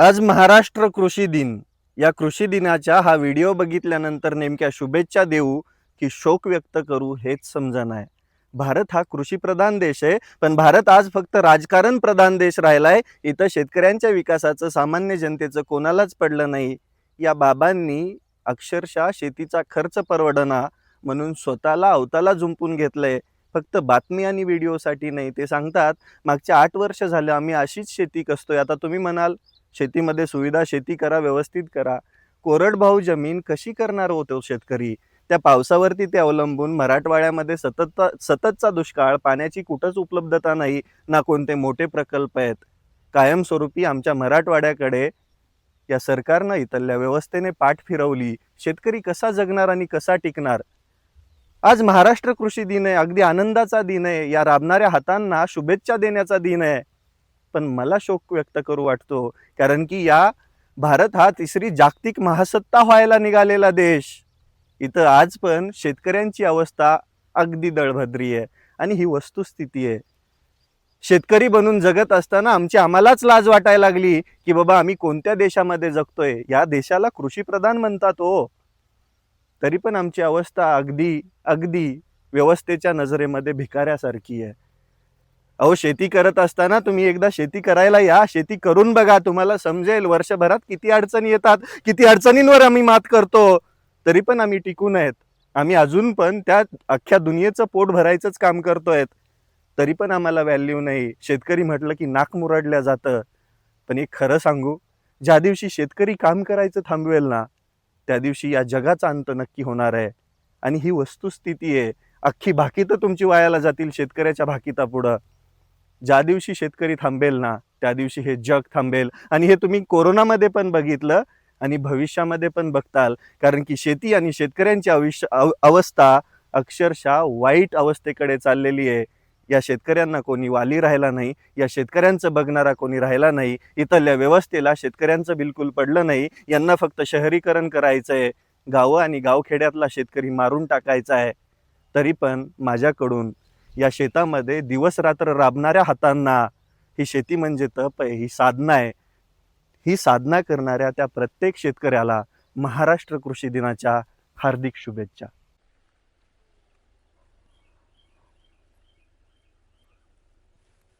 आज महाराष्ट्र कृषी दिन. या कृषी दिनाच्या हा व्हिडिओ बघितल्यानंतर नेमक्या शुभेच्छा देऊ की शोक व्यक्त करू हेच समजणार भारत हा कृषी प्रधान देश आहे पण भारत आज फक्त राजकारण प्रधान देश राहिलाय. इथं शेतकऱ्यांच्या विकासाचं सामान्य जनतेचं कोणालाच पडलं नाही. या बाबांनी अक्षरशः शेतीचा खर्च परवडना म्हणून स्वतःला अवताला झुंपून घेतलंय. फक्त बातमी आणि व्हिडिओसाठी नाही ते सांगतात मागच्या आठ वर्ष झालं आम्ही अशीच शेती कसतोय. आता तुम्ही म्हणाल शेतीमध्ये सुविधा शेती करा व्यवस्थित करा. कोरडभाऊ जमीन कशी करणार होतो शेतकरी? त्या पावसावरती ते अवलंबून मराठवाड्यामध्ये सतत सततचा दुष्काळ पाण्याची कुठंच उपलब्धता नाही ना कोणते मोठे प्रकल्प आहेत. कायमस्वरूपी आमच्या मराठवाड्याकडे या सरकारनं इथल्या व्यवस्थेने पाठ फिरवली. शेतकरी कसा जगणार आणि कसा टिकणार? आज महाराष्ट्र कृषी दिन आहे अगदी आनंदाचा दिन आहे. या राबणाऱ्या हातांना शुभेच्छा देण्याचा दिन आहे. पण मला शोक व्यक्त करू वाटतो कारण की या भारत हा तिसरी जागतिक महासत्ता व्हायला निघालेला देश. इथं आज पण शेतकऱ्यांची अवस्था अगदी दळभद्री आहे आणि ही वस्तुस्थिती आहे. शेतकरी बनून जगत असताना आमची आम्हालाच लाज वाटायला लागली की बाबा आम्ही कोणत्या देशामध्ये जगतोय? या देशाला कृषीप्रधान म्हणतात हो. तरी पण आमची अवस्था अगदी अगदी व्यवस्थेच्या नजरेमध्ये भिकाऱ्यासारखी आहे. अहो शेती करत असताना तुम्ही एकदा शेती करायला या. शेती करून बघा तुम्हाला समजेल. वर्षभरात किती अडचणी येतात किती अडचणींवर आम्ही मात करतो. तरी पण आम्ही टिकून आहेत. आम्ही अजून पण त्या अख्ख्या दुनियेचं पोट भरायचंच काम करतोय तरी पण आम्हाला व्हॅल्यू नाही. शेतकरी म्हटलं की नाक मुरडल्या जातं. पण एक खरं सांगू ज्या दिवशी शेतकरी काम करायचं थांबवेल ना त्या दिवशी या जगाचा अंत नक्की होणार आहे. आणि ही वस्तुस्थिती आहे. अख्खी भाकीतं तुमची वायाला जातील शेतकऱ्याच्या भाकितापुढं ज्या दिवशी शेतकरी थांबेल ना त्या दिवशी हे जग थांबेल. आणि हे तुम्ही कोरोनामध्ये पण बघितलं आणि भविष्यामध्ये पण बघताल. कारण की शेती आणि शेतकऱ्यांची आयुष्य अवस्था अक्षरशः वाईट अवस्थेकडे चाललेली आहे. या शेतकऱ्यांना कोणी वाली राहिला नाही या शेतकऱ्यांचं बघणारा कोणी राहिला नाही इथल्या व्यवस्थेला शेतकऱ्यांचं बिलकुल पडलं नाही. यांना फक्त शहरीकरण करायचं आहे गावं आणि गावखेड्यातला शेतकरी मारून टाकायचा आहे. तरी पण माझ्याकडून या शेतामध्ये दिवस रात्र राबणाऱ्या हातांना ही शेती म्हणजे तप आहे ही साधना आहे. ही साधना करणाऱ्या त्या प्रत्येक शेतकऱ्याला महाराष्ट्र कृषी दिनाच्या हार्दिक शुभेच्छा.